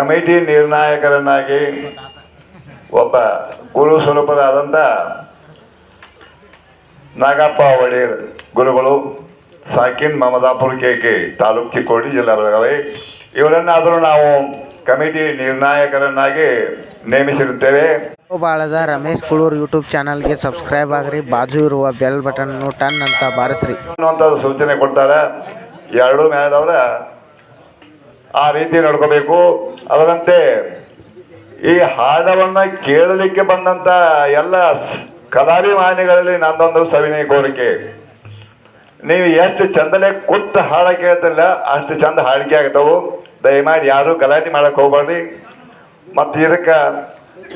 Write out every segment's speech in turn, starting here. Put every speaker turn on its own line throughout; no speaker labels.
Committee ನಿರ್ಣಾಯಕರನ್ನಾಗಿ ಒಬ್ಬ ಗುರು ಸ್ವರೂಪರಾದಂಥ ನಾಗಪ್ಪ ಒಡೆಯರ್ ಗುರುಗಳು ಸಾಕಿನ್ ಮಮದಾಪುರ ಕೆಕೆ ತಾಲೂಕು ಚಿಕ್ಕೋಡಿ ಜಿಲ್ಲಾ ಬೆಳಗಾವಿ. ಇವರನ್ನಾದರೂ ನಾವು ಕಮಿಟಿ ನಿರ್ಣಾಯಕರನ್ನಾಗಿ ನೇಮಿಸಿರುತ್ತೇವೆ.
ಬಾಳದ ರಮೇಶ್ ಕುಳೂರ್ ಯೂಟ್ಯೂಬ್ ಚಾನಲ್ಗೆ ಸಬ್ಸ್ಕ್ರೈಬ್ ಆಗ್ರಿ ಬಾಜು ಇರುವ ಬೆಲ್ ಬಟನ್ ಟನ್ ಅಂತ ಬಾರಿಸ್ರಿ.
ಅನ್ನುವಂಥದ್ದು ಸೂಚನೆ ಕೊಡ್ತಾರೆ. ಎರಡೂ ಮೇಲದವ್ರ ಆ ರೀತಿ ನಡ್ಕೋಬೇಕು. ಅದರಂತೆ ಈ ಹಾಡವನ್ನ ಕೇಳಲಿಕ್ಕೆ ಬಂದಂತ ಎಲ್ಲ ಕಲಾಭಿಮಾನಿಗಳಲ್ಲಿ ನಂದೊಂದು ಸವಿನಯ ಕೋರಿಕೆ. ನೀವು ಎಷ್ಟು ಚಂದಲೇ ಕೂತು ಹಾಡ ಕೇಳ್ತಿಲ್ಲ ಅಷ್ಟು ಚಂದ ಹಾಡಿಕೆ ಆಗ್ತಾವು. ದಯಮಾಡಿ ಯಾರು ಗಲಾಟೆ ಮಾಡಕ್ ಹೋಗ್ಬಾರ್ದಿ. ಮತ್ತು ಇದಕ್ಕೆ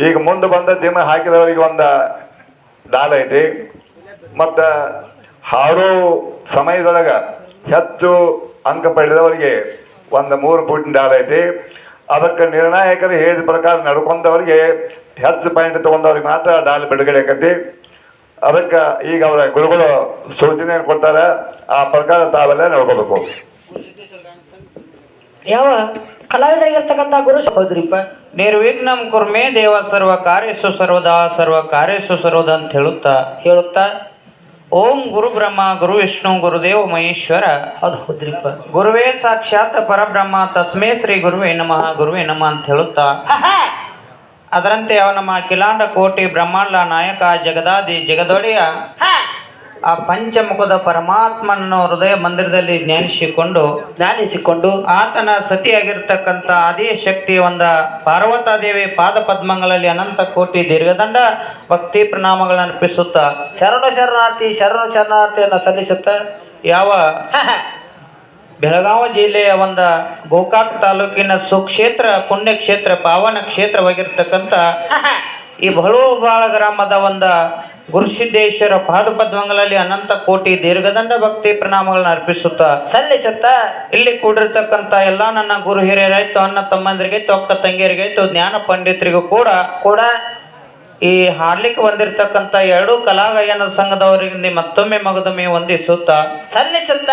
ಈಗ ಮುಂದೆ ಬಂದ ದಿನ ಹಾಕಿದವರಿಗೆ ಒಂದು ಡಾಲ್ ಐತಿ. ಮತ್ತು ಹಾಡೋ ಸಮಯದೊಳಗೆ ಹೆಚ್ಚು ಅಂಕ ಪಡೆದವರಿಗೆ ಒಂದು ಮೂರು ಫೂಟಿನ ಡಾಲ್ ಐತಿ. ಅದಕ್ಕೆ ನಿರ್ಣಾಯಕರು ಹೇಳಿದ ಪ್ರಕಾರ ನಡ್ಕೊಂಡವ್ರಿಗೆ ಹೆಚ್ಚು ಪಾಯಿಂಟ್ ತೊಗೊಂಡವ್ರಿಗೆ ಮಾತ್ರ ಡಾಲ್ ಬಿಡುಗಡೆ ಆಕತಿ. ಅದಕ್ಕೆ ಈಗ ಅವರ ಗುರುಗಳು ಸೂಚನೆ ಕೊಡ್ತಾರೆ. ಆ ಪ್ರಕಾರ ತಾವೆಲ್ಲ ನಡ್ಕೋಬೇಕು.
ಯಾವ ಕಲಾವಿದರಿಗಿರ್ತಕ್ಕಂಥ ಗುರು ಹೌದ್ರಿಪ್ಪ.
ನಿರ್ವಿಘ್ನಂ ಕುರ್ಮೇ ದೇವ ಸರ್ವ ಕಾರ್ಯಸು ಸರ್ವದಾ ಸರ್ವ ಕಾರ್ಯಸು ಸರ್ವದ ಅಂತ ಹೇಳುತ್ತಾ
ಹೇಳುತ್ತಾ
ಓಂ ಗುರು ಬ್ರಹ್ಮ ಗುರು ವಿಷ್ಣು ಗುರುದೇವ ಮಹೇಶ್ವರ
ಅದು ಹೌದ್ರಿಪ್ಪ.
ಗುರುವೇ ಸಾಕ್ಷಾತ್ ಪರಬ್ರಹ್ಮ ತಸ್ಮೇ ಶ್ರೀ ಗುರುವೇ ನಮಃ ಗುರುವೇ ನಮಃ ಅಂತ ಹೇಳುತ್ತಾ? ಅದರಂತೆ ಅವ ನಮ್ಮ ಕಿಲಾಂಡ ಕೋಟಿ ಬ್ರಹ್ಮಾಂಡ ನಾಯಕ ಜಗದಾದಿ ಜಗದೊಡೆಯ ಆ ಪಂಚಮುಖದ ಪರಮಾತ್ಮನ ಹೃದಯ ಮಂದಿರದಲ್ಲಿ ಜ್ಞಾನಿಸಿಕೊಂಡು
ಜ್ಞಾನಿಸಿಕೊಂಡು
ಆತನ ಸತಿಯಾಗಿರ್ತಕ್ಕಂಥ ಅದೇ ಶಕ್ತಿ ಒಂದ ಪಾರ್ವತಾದೇವಿ ಪಾದ ಪದ್ಮಗಳಲ್ಲಿ ಅನಂತ ಕೋಟಿ ದೀರ್ಘದಂಡ ಭಕ್ತಿ ಪ್ರಣಾಮಗಳನ್ನು ಅರ್ಪಿಸುತ್ತಾ
ಶರಣ ಶರಣಾರ್ಥಿ ಶರಣ ಶರಣಾರ್ಥಿಯನ್ನು ಸಲ್ಲಿಸುತ್ತ
ಯಾವ ಬೆಳಗಾವಿ ಜಿಲ್ಲೆಯ ಒಂದು ಗೋಕಾಕ್ ತಾಲೂಕಿನ ಸುಕ್ಷೇತ್ರ ಪುಣ್ಯಕ್ಷೇತ್ರ ಪಾವನ ಕ್ಷೇತ್ರವಾಗಿರ್ತಕ್ಕಂಥ ಈ ಬಹಳೂಬಾಳ ಗ್ರಾಮದ ಒಂದು ಗುರುಸಿದ್ದೇಶ್ವರ ಪಾದಪದ್ಮಗಳಲ್ಲಿ ಅನಂತ ಕೋಟಿ ದೀರ್ಘದಂಡ ಭಕ್ತಿ ಪ್ರಣಾಮಗಳನ್ನ ಅರ್ಪಿಸುತ್ತಾ
ಸಲ್ಲಿಸುತ್ತ
ಇಲ್ಲಿ ಕೂಡಿರ್ತಕ್ಕಂಥ ಎಲ್ಲ ನನ್ನ ಗುರು ಹಿರಿಯರಾಯ್ತು ಅಣ್ಣ ತಮ್ಮಂದಿರಿಗಾಯ್ತು ಅಕ್ಕ ತಂಗಿಯರಿಗಾಯ್ತು ಜ್ಞಾನ ಪಂಡಿತರಿಗೂ ಕೂಡ
ಕೂಡ
ಈ ಹಾಡ್ಲಿಕ್ಕೆ ಬಂದಿರತಕ್ಕಂಥ ಎರಡೂ ಕಲಾಗಾಯನ ಸಂಘದವರಿಗೆ ಮತ್ತೊಮ್ಮೆ ಮಗದೊಮ್ಮೆ ವಂದಿಸುತ್ತಾ
ಸಲ್ಲಿಸುತ್ತ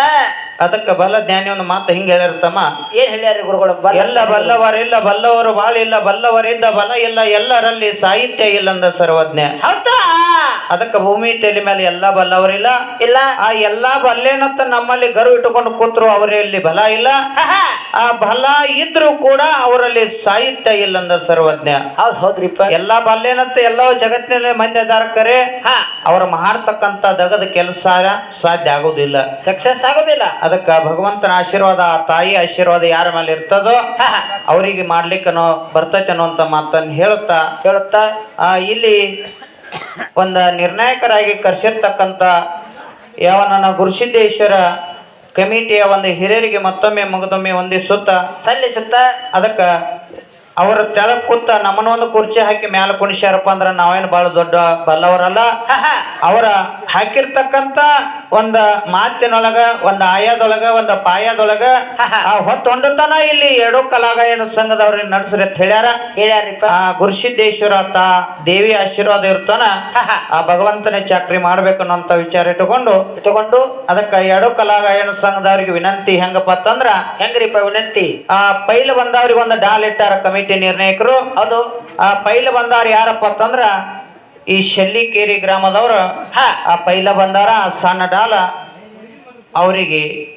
ಅದಕ್ಕೆ ಬಲ ಜ್ಞಾನಿ ಒಂದು ಮಾತು ಹಿಂಗೆ ಹೇಳಿರ್ತಮ್ಮ
ಏನ್ ಹೇಳ್ಯಾರಿ ಗುರುಗಳು ಬಲ್ಲ
ಎಲ್ಲ ಬಲ್ಲವರಿಲ್ಲ ಬಲ್ಲವರು ಬಾಳ ಇಲ್ಲ ಬಲ್ಲವರಿಂದ ಬಲ ಇಲ್ಲ ಎಲ್ಲರಲ್ಲಿ ಸಾಹಿತ್ಯ ಇಲ್ಲಂದ ಸರ್ವಜ್ಞ.
ಹೌದಾ?
ಅದಕ್ಕೆ ಭೂಮಿ ತಲೆ ಮೇಲೆ ಎಲ್ಲ ಬಲ್ಲವರಿಲ್ಲ
ಇಲ್ಲ.
ಆ ಎಲ್ಲಾ ಬಲ್ಲೇನಂತ ನಮ್ಮಲ್ಲಿ ಗರು ಇಟ್ಟುಕೊಂಡು ಕೂತ್ರು ಅವರಲ್ಲಿ ಬಲ ಇಲ್ಲ. ಆ ಬಲ ಇದ್ರೂ ಕೂಡ ಅವರಲ್ಲಿ ಸಾಹಿತ್ಯ ಇಲ್ಲಂದ ಸರ್ವಜ್ಞ.
ಹೌದ್ ಹೌದ್ರಿಪ್ಪ.
ಎಲ್ಲಾ ಬಲ್ಲೇನಂತ ಎಲ್ಲ ಜಗತ್ತಿನಲ್ಲಿ ಮಂದಿ
ದಾರಕರೇ
ಅವ್ರು ಮಾಡ್ತಕ್ಕಂಥ ದಗದ ಕೆಲಸ ಸಾಧ್ಯ ಆಗುದಿಲ್ಲ.
ಸಕ್ಸಸ್ ಆಗೋದಿಲ್ಲ.
ಅದಕ್ಕ ಭಗವಂತನ ಆಶೀರ್ವಾದ ಆ ತಾಯಿ ಆಶೀರ್ವಾದ ಯಾರ ಮೇಲೆ ಇರ್ತದೋ ಅವರಿಗೆ ಮಾಡ್ಲಿಕ್ಕನೋ ಬರ್ತೈತೆ ಅಂತ ಮಾತನ್ನು ಹೇಳುತ್ತಾ
ಹೇಳುತ್ತಾ.
ಆ, ಇಲ್ಲಿ ಒಂದು ನಿರ್ಣಾಯಕರಾಗಿ ಕರೆಸಿರ್ತಕ್ಕಂಥ ನನ್ನ ಗುರುಸಿದ್ದೇಶ್ವರ ಕಮಿಟಿಯ ಒಂದು ಹಿರಿಯರಿಗೆ ಮತ್ತೊಮ್ಮೆ ಮಗದೊಮ್ಮೆ ವಂದಿಸುತ್ತ
ಸಲ್ಲಿಸುತ್ತ
ಅದಕ್ಕೆ ಅವರ ತೆಳಗ್ ಕೂತ ನಮ್ಮನ್ನ ಒಂದು ಕುರ್ಚಿ ಹಾಕಿ ಮ್ಯಾಲ ಕುಣಿಸ್ಯಾರಪ್ಪ ಅಂದ್ರ ನಾವೇನು ಬಹಳ ದೊಡ್ಡ ಬಲ್ಲವರಲ್ಲ. ಅವರ ಹಾಕಿರ್ತಕ್ಕಂತ ಒಂದ ಮಾತಿನೊಳಗ ಒಂದ ಆಯದೊಳಗ ಒಂದ ಪಾಯದೊಳಗ ಆ ಹೊತ್ತೊಂಡತನ ಇಲ್ಲಿ ಎರಡು ಕಲಾಗಾಯನ ಸಂಘದವ್ರಿಗೆ ನಡೆಸ್ರಿ ಅಂತ ಹೇಳ್ಯಾರ. ಆ ಗುರುಸಿದ್ದೇಶ್ವರ ತಾ ದೇವಿ ಆಶೀರ್ವಾದ ಇರ್ತಾನ ಆ ಭಗವಂತನೇ ಚಾಕ್ರಿ ಮಾಡ್ಬೇಕು ಅನ್ನೋಂತ ವಿಚಾರ ಇಟ್ಟುಕೊಂಡು
ಇಟ್ಟುಕೊಂಡು
ಅದಕ್ಕ ಎರಡು ಕಲಾಗಾಯನ ಸಂಘದವ್ರಿಗೆ ವಿನಂತಿ ಹೆಂಗಪ್ಪ ಅಂತಂದ್ರ
ಹೆಂಗ್ರಿಪ್ಪ ವಿನಂತಿ?
ಆ ಪೈಲ ಬಂದವ್ರಿಗೆ ಒಂದು ಡಾಲ್ ಇಟ್ಟಾರ ಕಮಿಟಿ. ನಿರ್ಣಾಯಕರು.
ಅದು,
ಆ ಪೈಲ ಬಂದಾರ ಯಾರಪ್ಪ ಅಂತಂದ್ರ, ಈ ಶಲ್ಲಿಕೇರಿ ಗ್ರಾಮದವರು.
ಹಾ,
ಆ ಪೈಲ ಬಂದಾರ ಸಣ್ಣ ಡಾಲ ಅವರಿಗೆ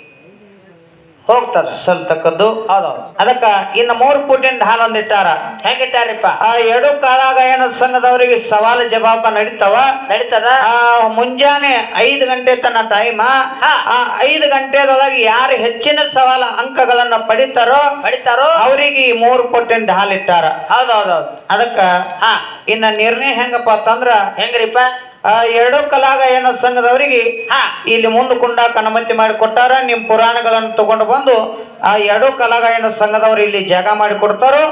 ಹೋಗ್ತಾರ
ಸಲ್ತಕ್ಕದ್ದು
ಹೌದೌದು
ಅದಕ್ಕ ಇನ್ನು ಮೂರು ಫುಟಿನ ಹಾಲು ಒಂದಿಟ್ಟಾರ
ಹೆಂಗಿಟ್ಟಾರಿಪ್ಪ
ಆ ಎರಡು ಕಾಲಾಗ ಏನು ಸಂಘದವರಿಗೆ ಸವಾಲು ಜವಾಬ ನಡೀತಾವ?
ನಡೀತದ?
ಆ ಮುಂಜಾನೆ ಐದು ಗಂಟೆ ತನ್ನ ಟೈಮ್. ಆ ಐದು ಗಂಟೆದೊಳಗೆ ಯಾರು ಹೆಚ್ಚಿನ ಸವಾಲ ಅಂಕಗಳನ್ನ ಪಡಿತಾರೋ
ಪಡಿತಾರೋ?
ಅವರಿಗೆ ಈ ಮೂರು ಪುಟ್ಟಿನ ಡಾಲ್ ಇಟ್ಟಾರ.
ಹೌದೌದೌದು.
ಅದಕ್ಕ
ಹಾ.
ಇನ್ನ ನಿರ್ಣಯ ಹೆಂಗಪ್ಪ ಅಂತಂದ್ರ
ಹೆಂಗ್ರಿಪ್ಪ?
ಆ ಎರಡು ಕಲಾಗಾಯನ ಸಂಘದವರಿಗೆ
ಹಾ.
ಇಲ್ಲಿ ಮುಂದೆ ಕುಂಡಾಕ ಕನಮತಿ ಮಾಡಿ ಕೊಟ್ಟಾರ ನಿಮ್ಮ ಪುರಾಣಗಳನ್ನು ತಗೊಂಡು ಬಂದು ಆ ಎರಡು ಕಲಾಗಾಯನ ಸಂಘದವರು ಇಲ್ಲಿ ಜಾಗ ಮಾಡಿ ಕೊಡ್ತಾರೋ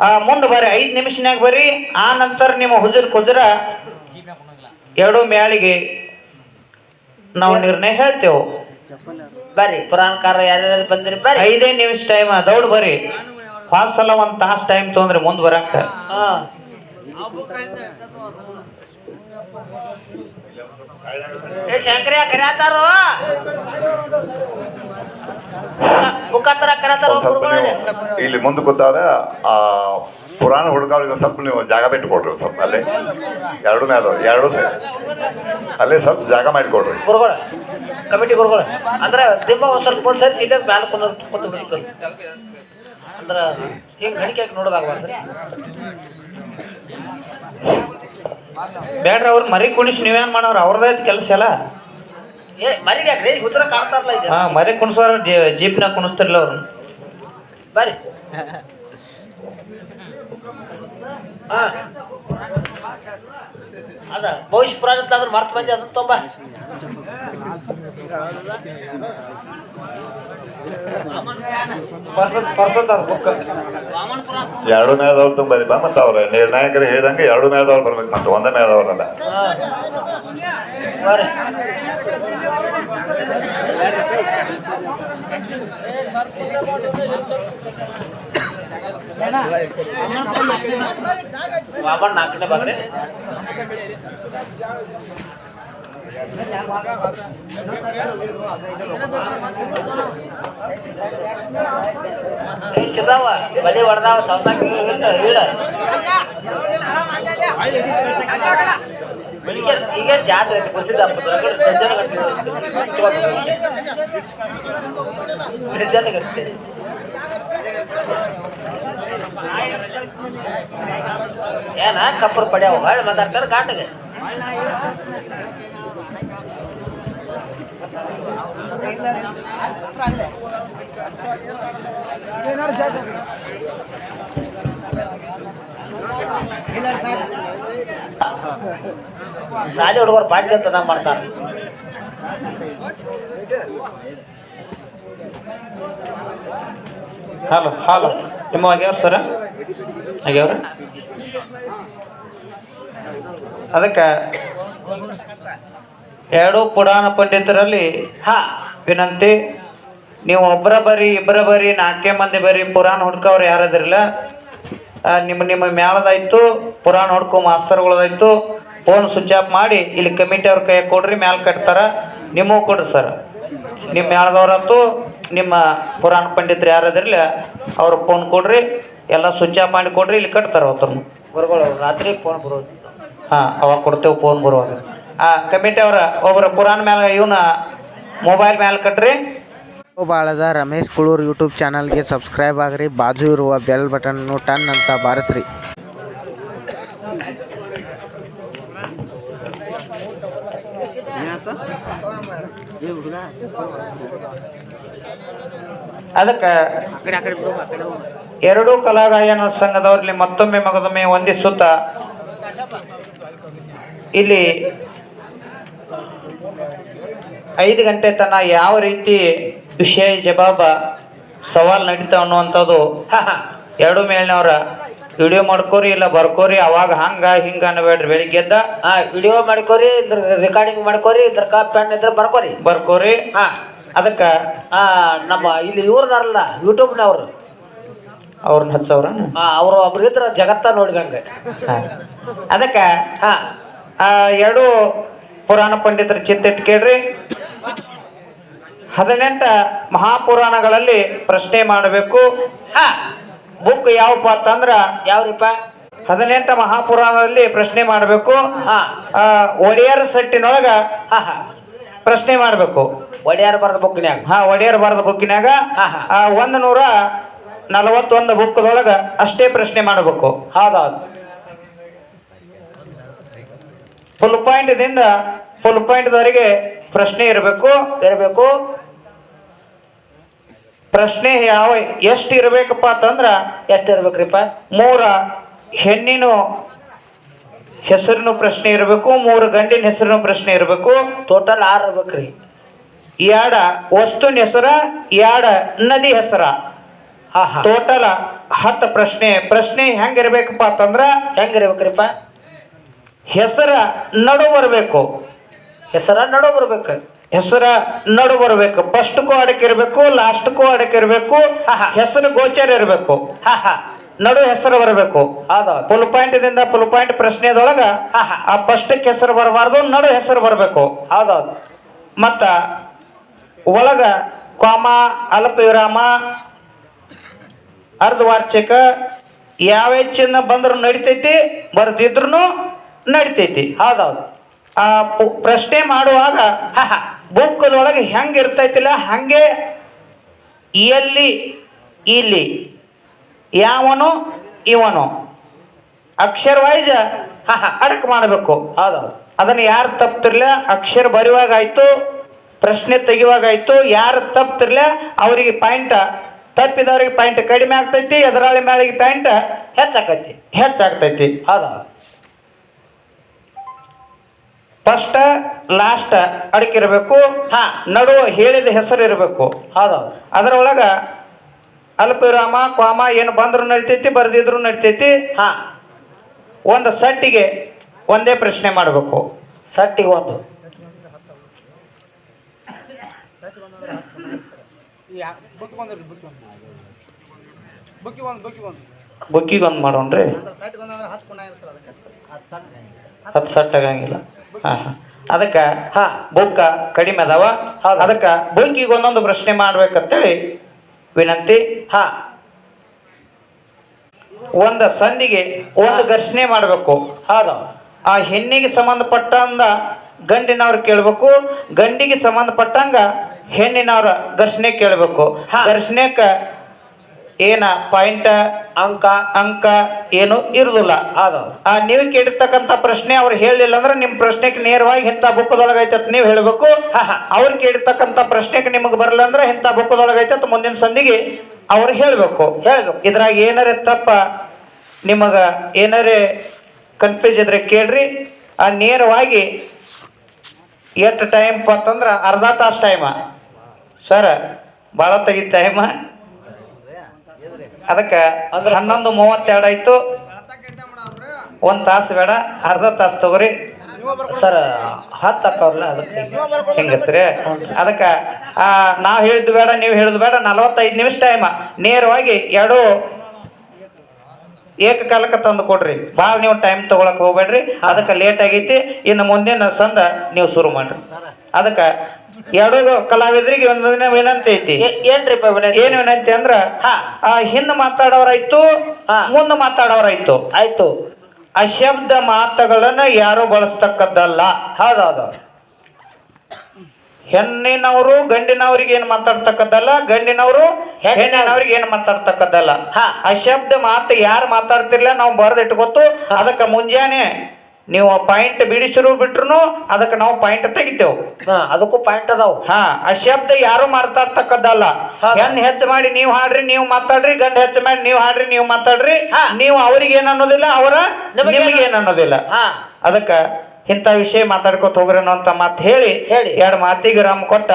ಆ ಮುಂದೆ ಬರ್ರಿ ಐದು ನಿಮಿಷನ್ಯಾಗ ಬರ್ರಿ ಆ ನಂತರ ನಿಮ್ಮ ಹುಜುರ್ ಕುಜುರ ಎರಡು ಮ್ಯಾಳಿಗೆ ನಾವು ನಿರ್ಣಯ ಹೇಳ್ತೇವೆ.
ಬರ್ರಿ ಪುರಾಣಕಾರ ಯಾರ್ಯಾರು ಬಂದ್ರಿ ಬರ್ರಿ.
ಐದೇ ನಿಮಿಷ ಟೈಮ್ ದೌಡ್ ಬರ್ರಿ. ಫಾಸ್ಟ್ ಸಲ ಒಂದು ತಾಸ್ ಟೈಮ್ ತೊಂದ್ರೆ ಮುಂದೆ ಬರಕ್ಕೆ
ಹಾ. ಏ ಶಂಕರ್ಯ ಕರ್ಯಾತಾರೋ. ಮುಖಾಂತರ
ಸ್ವಲ್ಪ ಇಲ್ಲಿ ಮುಂದೆ ಕೂತಾವ್ರ ಆ ಪುರಾಣ ಹುಡುಗವ್ರಿಗೆ ಸ್ವಲ್ಪ ನೀವು ಜಾಗ ಬಿಟ್ಟು ಕೊಡ್ರಿ ಸ್ವಲ್ಪ ಅಲ್ಲಿ. ಎರಡು ಮೇಲೆ ಎರಡು ಅಲ್ಲೇ ಸ್ವಲ್ಪ ಜಾಗ ಮಾಡಿಕೊಡ್ರಿ.
ಗುರುಗಳ ಕಮಿಟಿ ಗುರುಗಳ. ಅಂದ್ರೆ ತಿಮ್ಮ ಒಂದ್ ಸ್ವಲ್ಪ ಒಂದ್ ಸರಿ ಸೀದಾಗ ಮ್ಯಾಲ ಕುಂದ ಅಂದ್ರೆ ಬಿಡ್ತು ಅಂದ್ರ ಹಿಂಗ್ ಗಣಿಕೆ ನೋಡೋದಾಗಬಾರ್ದು.
ಬೇಡ್ರಿ ಅವ್ರು ಮರಿ ಕುಣಿಸಿ ನೀವೇನ್ ಮಾಡೋರು ಅವ್ರದೈತಿ ಕೆಲಸ ಎಲ್ಲ.
ಏ ಮರಿಗೆ ಯಾಕ್ರಿ? ಉತ್ತರ ಕಾಣ್ತಾರಲ್ಲ ಇದು
ಹಾ ಮರಿ ಕುಣಿಸೋರು ಜೀಪ್ನಾಗ ಕುಣಿಸ್ತಿರ್ಲ ಅವ್ರು.
ಬರ್ರಿ. ಹಾ. ಅದ ಭವಿಷ್ಯ ಪುರಾಣ ಅಂದ್ರೆ ಮರ್ತ ಮಂದಿ ಅದನ್ನ ತೊಂಬ.
ಎರಡು ಮೇಲದವ್ರು ತುಂಬ ಬರೀ ಬಾ ಮತ್ತೆ ಅವ್ರ. ನಿರ್ಣಾಯಕರು ಹೇಳಿದಂಗೆ ಎರಡು ಮೇಲದವ್ರು ಬರ್ಬೇಕು ಮತ್ತೆ ಒಂದೇ ಮೇಧಾವ್ರಲ್ಲ
ಬರ್ರಿ ವಾಮನ್ ನಾಲ್ಕನೇ ಬಾಗ್ರಿ ಏ ಚಿದಾವ ಬಲಿ ಹೊಡೆದಾವ ಇಲ್ಲ ಈಗ ಜಾತ್ರೆ ಡಜನ್ ಗಟ್ಟಲೆ ಡಜನ್ ಗಟ್ಟಲೆ ಏನ, ಕಪ್ಪರ್ ಪಡ್ಯಾವ ಹೊಳ್ ಮಾತಾಡ್ತಾರೆ ಗಾಟಗೆ ಶಾಲೆ ಹುಡುಗರು ಪಾಠ ಅಂತ ಮಾಡ್ತಾರ
ಹಾಲು ಹಾಲು ನಿಮ್ಮ ಆಗ್ಯಾವ್ರ ಸರ ಆಗ್ಯಾವ್ರ ಅದಕ್ಕೆ ಎರಡು ಪುರಾಣ ಪಂಡಿತರಲ್ಲಿ
ಹ
ವಿನಂತಿ ನೀವು ಒಬ್ಬರ ಬರಿ ಇಬ್ಬರ ಬರಿ ನಾಲ್ಕೇ ಮಂದಿ ಬರಿ ಪುರಾಣ ಹುಡ್ಕವ್ರು ಯಾರದಿರಲ್ಲ ನಿಮ್ಮ ನಿಮ್ಮ ಮ್ಯಾಲದಾಯ್ತು ಪುರಾಣ ಹುಡ್ಕೋ ಮಾಸ್ತರ್ಗಳದಾಯ್ತು ಫೋನ್ ಸ್ವಿಚ್ ಆಫ್ ಮಾಡಿ ಇಲ್ಲಿ ಕಮಿಟಿ ಅವ್ರ ಕೈ ಕೊಡ್ರಿ ಮ್ಯಾಲ ಕಟ್ತಾರ ನಿಮಗೂ ಕೊಡ್ರಿ ಸರ್. ನಿಮ್ಮ ಮ್ಯಾಲದವ್ರತ್ತು ನಿಮ್ಮ ಪುರಾಣ ಪಂಡಿತರು ಯಾರದಿರಲ್ಲ ಅವ್ರ ಫೋನ್ ಕೊಡ್ರಿ ಎಲ್ಲ ಸ್ವಿಚ್ ಆಫ್ ಮಾಡಿ ಕೊಡ್ರಿ ಇಲ್ಲಿ ಕಟ್ತಾರ ಅವತ್ತನ್ನು
ಗುರುಗಳು ರಾತ್ರಿ ಫೋನ್ ಬರೋದು
ಹಾಂ ಅವಾಗ ಕೊಡ್ತೇವೆ ಫೋನ್ ಬರುವಾಗ ಆ ಕಮಿಟಿ ಅವರ ಒಬ್ಬರ ಪುರಾಣ ಮ್ಯಾಲ ಇವನ ಮೊಬೈಲ್ ಮ್ಯಾಲ ಕಟ್ರಿ.
ಬಾಳದ ರಮೇಶ್ ಕುಳೂರ್ ಯೂಟ್ಯೂಬ್ ಚಾನಲ್ಗೆ ಸಬ್ಸ್ಕ್ರೈಬ್ ಆಗ್ರಿ ಬಾಜು ಇರುವ ಬೆಲ್ ಬಟನ್ನು ಟನ್ ಅಂತ ಬಾರಿಸ್ರಿ.
ಅದಕ್ಕೆ ಎರಡೂ ಕಲಾಗಾಯನ ಸಂಘದವರಲ್ಲಿ ಮತ್ತೊಮ್ಮೆ ಮಗದೊಮ್ಮೆ ವಂದಿಸುತ್ತ ಇಲ್ಲಿ ಐದು ಗಂಟೆ ತನ ಯಾವ ರೀತಿ ವಿಷಯ ಜವಾಬ ಸವಾಲು ನಡೀತಾವ ಅನ್ನುವಂಥದ್ದು ಎರಡು ಮೇಲಿನವ್ರ ವಿಡಿಯೋ ಮಾಡ್ಕೋರಿ ಇಲ್ಲ ಬರ್ಕೋರಿ ಅವಾಗ ಹಂಗ ಹಿಂಗ ಅನ್ಬೇಡ್ರಿ ಬೆಳಿಗ್ಗೆ ಎದ್ದ
ಹಾ ವಿಡಿಯೋ ಮಾಡ್ಕೋರಿ ಇದ್ರ ರೆಕಾರ್ಡಿಂಗ್ ಮಾಡ್ಕೋರಿ ಇದ್ರ ಕಾಪ್ ಪೆನ್ ಇದ್ರ ಬರ್ಕೋರಿ.
ಬರ್ಕೋರಿ.
ಹಾ.
ಅದಕ್ಕ
ನಮ್ಮ ಇಲ್ಲಿ ಇವ್ರದಾರಲ್ಲ ಯೂಟ್ಯೂಬ್ನವ್ರು
ಅವ್ರನ್ನ ಹಚ್ಚವ್ರ?
ಸಾವಿರ ಅವರು ಒಬ್ರು ಇದ್ರ ಜಗತ್ತ ನೋಡಿದಂಗೆ.
ಅದಕ್ಕೆ
ಹಾ.
ಎರಡು ಪುರಾಣ ಪಂಡಿತರ ಚಿಂತೆ ಕೇಳ್ರಿ ಹದಿನೆಂಟ ಮಹಾಪುರಾಣಗಳಲ್ಲಿ ಪ್ರಶ್ನೆ ಮಾಡಬೇಕು.
ಹಾ.
ಬುಕ್ ಯಾವಪ್ಪ ಅಂತಂದ್ರ
ಯಾವ್ರಿಪ್ಪ?
ಹದಿನೆಂಟ ಮಹಾಪುರಾಣದಲ್ಲಿ ಪ್ರಶ್ನೆ ಮಾಡಬೇಕು.
ಹಾ.
ಒಡೆಯರ್ ಸೆಟ್ಟಿನೊಳಗ
ಹಾ ಹಾ.
ಪ್ರಶ್ನೆ ಮಾಡಬೇಕು.
ಒಡೆಯರ್ ಬರದ ಬುಕ್ನ್ಯಾಗ
ಹಾ ಒಡೆಯರ್ ಬರದ ಬುಕ್ಕಿನಾಗ. ಆ, ಒಂದು ನೂರ ನಲವತ್ತೊಂದು ಬುಕ್ದೊಳಗ ಅಷ್ಟೇ ಪ್ರಶ್ನೆ ಮಾಡಬೇಕು.
ಹೌದೌದು.
ಫುಲ್ ಪಾಯಿಂಟ್ದಿಂದ ಫುಲ್ ಪಾಯಿಂಟ್ ವರೆಗೆ ಪ್ರಶ್ನೆ ಇರಬೇಕು.
ಇರಬೇಕು.
ಪ್ರಶ್ನೆ ಯಾವ ಎಷ್ಟು ಇರಬೇಕಪ್ಪ ಅಂತಂದ್ರೆ
ಎಷ್ಟು ಇರ್ಬೇಕ್ರಿಪ್ಪ
ಮೂರ ಹೆಣ್ಣಿನ ಹೆಸರಿನ ಪ್ರಶ್ನೆ ಇರಬೇಕು ಮೂರು ಗಂಡಿನ ಹೆಸರಿನ ಪ್ರಶ್ನೆ ಇರಬೇಕು.
ಟೋಟಲ್ ಆರು ಇರ್ಬೇಕ್ರಿ.
ಎರಡ ವಸ್ತುನ ಹೆಸರ ಎರಡ ನದಿ ಹೆಸರ. ಟೋಟಲ್ ಹತ್ತು ಪ್ರಶ್ನೆ. ಪ್ರಶ್ನೆ ಹೆಂಗಿರ್ಬೇಕಪ್ಪ ಅಂತಂದ್ರ
ಹೆಂಗಿರ್ಬೇಕ್ರಿಪ್ಪ?
ಹೆಸರ ನಡು ಬರಬೇಕು.
ಹೆಸರ ನಡು ಬರ್ಬೇಕು.
ಹೆಸರ ನಡು ಬರಬೇಕು. ಫಸ್ಟ್ಗೂ ಅಡಕೆ ಇರಬೇಕು ಲಾಸ್ಟ್ಗೂ ಅಡಕೆ ಇರಬೇಕು. ಹೆಸರು ಗೋಚರ ಇರಬೇಕು. ನಡು ಹೆಸರು ಬರಬೇಕು. ಫುಲ್ ಪಾಯಿಂಟ್ ದಿಂದ ಫುಲ್ ಪಾಯಿಂಟ್ ಪ್ರಶ್ನೆದೊಳಗ. ಆ ಫಸ್ಟ್ಗೆ ಹೆಸರು ಬರಬಾರ್ದು ನಡು ಹೆಸರು ಬರಬೇಕು.
ಹೌದೌದು.
ಮತ್ತ ಒಳಗ ಕಾಮ ಅಲ್ಪ ವಿರಾಮ ಅರ್ಧವಾರ್ಷಿಕ ಯಾವ ಹೆಚ್ಚಿನ ಬಂದ್ರು ನಡಿತೈತಿ ಬರ್ದಿದ್ರು ನಡಿತೈತಿ.
ಹೌದೌದು.
ಆ ಪ್ರಶ್ನೆ ಮಾಡುವಾಗ ಬುಕ್ಕದೊಳಗೆ ಹೆಂಗೆ ಇರ್ತೈತಿಲ್ಲ ಹಂಗೆ ಎಲ್ಲಿ ಇಲ್ಲಿ. ಯಾವನು ಇವನು. ಅಕ್ಷರ ಹಾ ಅಡಕ್ ಮಾಡಬೇಕು.
ಹೌದೌದು.
ಅದನ್ನು ಯಾರು ತಪ್ತಿರ್ಲ ಅಕ್ಷರ ಬರೆಯುವಾಗಾಯ್ತು ಪ್ರಶ್ನೆ ತೆಗಿಯುವಾಗಾಯ್ತು ಯಾರು ತಪ್ತಿರ್ಲ ಅವರಿಗೆ ಪಾಯಿಂಟ್ ತಪ್ಪಿದವರಿಗೆ ಪಾಯಿಂಟ್ ಕಡಿಮೆ ಆಗ್ತೈತಿ ಎದುರಾಳಿ ಮೇಲೆ ಪಾಯಿಂಟ್
ಹೆಚ್ಚಾಕೈತಿ.
ಹೆಚ್ಚಾಗ್ತೈತಿ
ಹೌದೌದು.
ಫಸ್ಟ್ ಲಾಸ್ಟ್ ಅಡಕಿರಬೇಕು
ಹಾ.
ನಡು ಹೇಳಿದ ಹೆಸರು ಇರಬೇಕು.
ಹೌದೌದು.
ಅದರೊಳಗ ಅಲ್ಪ ವಿರಾಮ ಕ್ವಾಮ ಏನು ಬಂದ್ರು ನಡಿತೈತಿ ಬರ್ದಿದ್ರು ನಡಿತೈತಿ.
ಹಾ.
ಒಂದು ಸಟ್ಟಿಗೆ ಒಂದೇ ಪ್ರಶ್ನೆ ಮಾಡಬೇಕು.
ಸಟ್ಟಿಗೆ ಒಂದು.
ಬುಕ್ಕಿಗೊಂದು ಒಂದು ಮಾಡೋಣ್ರಿ ಹತ್ತು ಸಟ್ ಆಗಂಗಿಲ್ಲ. ಹಾಂ ಹಾಂ. ಅದಕ್ಕೆ
ಹಾ.
ಬುಕ್ಕ ಕಡಿಮೆ ಅದಾವ. ಅದಕ್ಕ ಬುಕ್ಕಿಗೆ ಒಂದೊಂದು ಪ್ರಶ್ನೆ ಮಾಡ್ಬೇಕಂತೇಳಿ ವಿನಂತಿ.
ಹಾ.
ಒಂದು ಸಂಧಿಗೆ ಒಂದು ಘರ್ಷಣೆ ಮಾಡಬೇಕು.
ಹೌದು.
ಆ ಹೆಣ್ಣಿಗೆ ಸಂಬಂಧಪಟ್ಟಂದ ಗಂಡಿನವ್ರು ಕೇಳಬೇಕು ಗಂಡಿಗೆ ಸಂಬಂಧಪಟ್ಟಂಗ ಹೆಣ್ಣಿನವ್ರ ಘರ್ಷಣೆ ಕೇಳಬೇಕು. ಘರ್ಷಣೆಕ ಏನ ಪಾಯಿಂಟ್
ಅಂಕ
ಅಂಕ ಏನು ಇರುದಿಲ್ಲ.
ಅದು
ಆ ನೀವು ಕೇಳಿರ್ತಕ್ಕಂಥ ಪ್ರಶ್ನೆ ಅವ್ರು ಹೇಳಿಲ್ಲ ಅಂದ್ರೆ ನಿಮ್ಮ ಪ್ರಶ್ನೆಗೆ ನೇರವಾಗಿ ಇಂಥ ಬುಕ್ಕದೊಳಗೆ ಐತೆ ಅಂತ ನೀವು ಹೇಳಬೇಕು ಅವ್ರು ಕೇಳಿರ್ತಕ್ಕಂಥ ಪ್ರಶ್ನೆಗೆ ನಿಮಗೆ ಬರಲ್ಲ ಅಂದ್ರೆ ಇಂಥ ಬುಕ್ಕದೊಳಗೆ ಐತೆ ಅಂತ ಮುಂದಿನ ಸಂದಿಗೆ ಅವ್ರು ಹೇಳಬೇಕು.
ಹೇಳ್ಬೇಕು.
ಇದ್ರಾಗ ಏನಾರ ತಪ್ಪ ನಿಮಗೆ ಏನಾರೇ ಕನ್ಫ್ಯೂಸ್ ಇದ್ರೆ ಕೇಳ್ರಿ. ಆ ನೇರವಾಗಿ ಎಷ್ಟು ಟೈಮ್ ಅಂತಂದ್ರೆ ಅರ್ಧ ತಾಸು ಟೈಮ ಸರ್ ಭಾಳ ತೆಗಿತ ಟೈಮ ಅದಕ್ಕೆ ಹನ್ನೊಂದು ಮೂವತ್ತೆರಡು ಆಯ್ತು. ಒಂದು ತಾಸು ಬೇಡ, ಅರ್ಧ ತಾಸು ತಗೋರಿ.
ಸರ್, ಹತ್ತು ಅಕ್ಕವ್ರಲ್ಲ ಅದಕ್ಕೆ
ಹೆಂಗತ್ರಿ ಅದಕ್ಕೆ ನಾವು ಹೇಳಿದ್ದು ಬೇಡ, ನೀವು ಹೇಳಿದ್ ಬೇಡ, ನಲವತ್ತೈದು ನಿಮಿಷ ಟೈಮ ನೇರವಾಗಿ ಎರಡು ಏಕಕಾಲಕ್ಕೆ ತಂದು ಕೊಡ್ರಿ. ಭಾಳ ನೀವು ಟೈಮ್ ತಗೊಳಕ್ ಹೋಗ್ಬೇಡ್ರಿ. ಅದಕ್ಕೆ ಲೇಟ್ ಆಗೈತಿ. ಇನ್ನು ಮುಂದಿನ ಸಂದ ನೀವು ಶುರು ಮಾಡ್ರಿ. ಅದಕ್ಕೆ ಎರಡೂ ಕಲಾವಿದರಿಗೆ ಒಂದು ವಿನಂತಿ ಐತಿ.
ಏನ್ರಿ ಏನ್ರಿಪ್ಪ ವಿನಯ್
ಏನು ವಿನಂತಿ ಅಂದ್ರ. ಆ ಹಿಂದ್ ಮಾತಾಡೋರಾಯ್ತು ಮುಂದ್ ಮಾತಾಡೋರಾಯ್ತು.
ಆಯ್ತು.
ಅಶಬ್ದ ಮಾತುಗಳನ್ನ ಯಾರು ಬಳಸ್ತಕ್ಕದ್ದಲ್ಲ.
ಹೌದೌದು.
ಹೆಣ್ಣಿನವರು ಗಂಡಿನವ್ರಿಗೆ ಏನು ಮಾತಾಡ್ತಕ್ಕದ್ದಲ್ಲ ಗಂಡಿನವರು
ಹೆಣ್ಣಿನ-
ಹೆಣ್ಣಿನವ್ರಿಗೆ ಏನು ಮಾತಾಡ್ತಕ್ಕದ್ದಲ್ಲ.
ಹಾ.
ಅಶಬ್ದ ಮಾತು ಯಾರು ಮಾತಾಡ್ತಿರ್ಲ ನಾವು ಬರೆದಿಟ್ಕೊತು ಅದಕ್ಕೆ ಮುಂಜಾನೆ ನೀವು ಪಾಯಿಂಟ್ ಬಿಡಿಸಿರು ಬಿಟ್ರು ಅದಕ್ಕೆ ನಾವು ಪಾಯಿಂಟ್ ತೆಗಿತೇವೆ.
ಹಾ ಅದಕ್ಕೂ ಪಾಯಿಂಟ್ ಅದಾವ.
ಹಾ ಆ ಶಬ್ದ ಯಾರು ಮಾತಾಡ್ತಕ್ಕದ್ದಲ್ಲ.
ಗಂಡ್
ಹೆಣ್ ಹೆಚ್ಚು ಮಾಡಿ ನೀವು ಹಾಡ್ರಿ ನೀವು ಮಾತಾಡ್ರಿ ಗಂಡ ಹೆಚ್ಚು ಮಾಡಿ ನೀವು ಹಾಡ್ರಿ ನೀವು ಮಾತಾಡ್ರಿ
ಹಾ.
ನೀವು ಅವ್ರಿಗೆ ಏನ್ ಅನ್ನೋದಿಲ್ಲ ಅವರ
ನಿಮಗೆ
ಏನ್ ಅನ್ನೋದಿಲ್ಲ.
ಹಾ.
ಅದಕ್ಕ ಇಂಥ ವಿಷಯ ಮಾತಾಡ್ಕೊತ ಹೋಗ್ರಿ ಅನ್ನೋ ಅಂತ ಮಾತು ಹೇಳಿ
ಹೇಳಿ.
ಎರಡು ಮಾತಿಗೆ ರಾಮ್ ಕೊಟ್ಟ.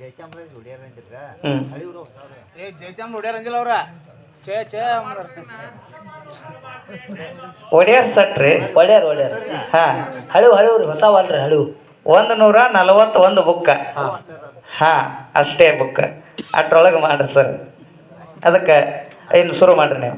ಜಯಚಾಮ್ ನೋಡ್ಯಾರ ಒಡೆಯರ್
ಒಡೆಯರ್ ಸಟ್ರಿ
ಒಡೆಯರ್ ಒಡೆಯರ್.
ಹಾ.
ಹಳಿವು ಹಳಿವು ರೀ ಹೊಸವಲ್ರಿ ಹಳಿವು
ಒಂದು ನೂರ ನಲವತ್ತೊಂದು ಬುಕ್ಕ.
ಹಾ.
ಹಾ ಅಷ್ಟೇ ಬುಕ್ ಅಟ್ರೊಳಗೆ ಮಾಡ್ರಿ ಸರ್. ಅದಕ್ಕೆ ಇನ್ನು ಶುರು ಮಾಡ್ರಿ ನೀವು.